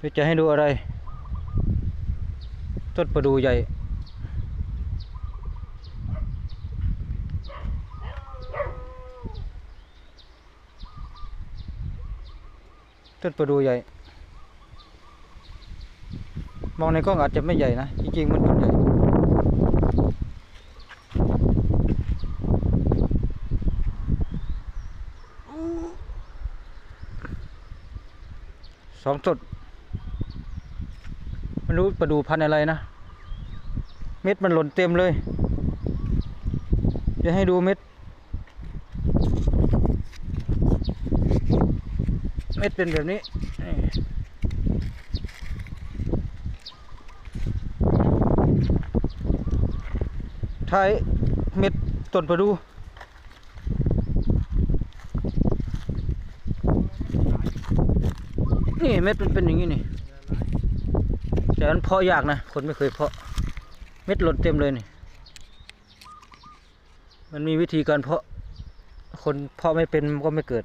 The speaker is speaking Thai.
เดี๋ยวจะให้ดูอะไร ต้นประดูใหญ่ ต้นประดูใหญ่ มองในกล้องอาจจะไม่ใหญ่นะ จริงๆ มันต้นใหญ่สองต้น ไม่รู้ประดูพันธุ์อะไรนะ เม็ดมันหล่นเต็มเลยจะให้ดูเม็ด เม็ดเป็นแบบนี้ท้ายเม็ดต้นประดูนี่เม็ดมันเป็นอย่างนี้นี่ แต่มันเพาะยากนะ คนไม่เคยเพาะ เม็ดหล่นเต็มเลยนี่ มันมีวิธีการเพาะ คนเพาะไม่เป็นมันก็ไม่เกิด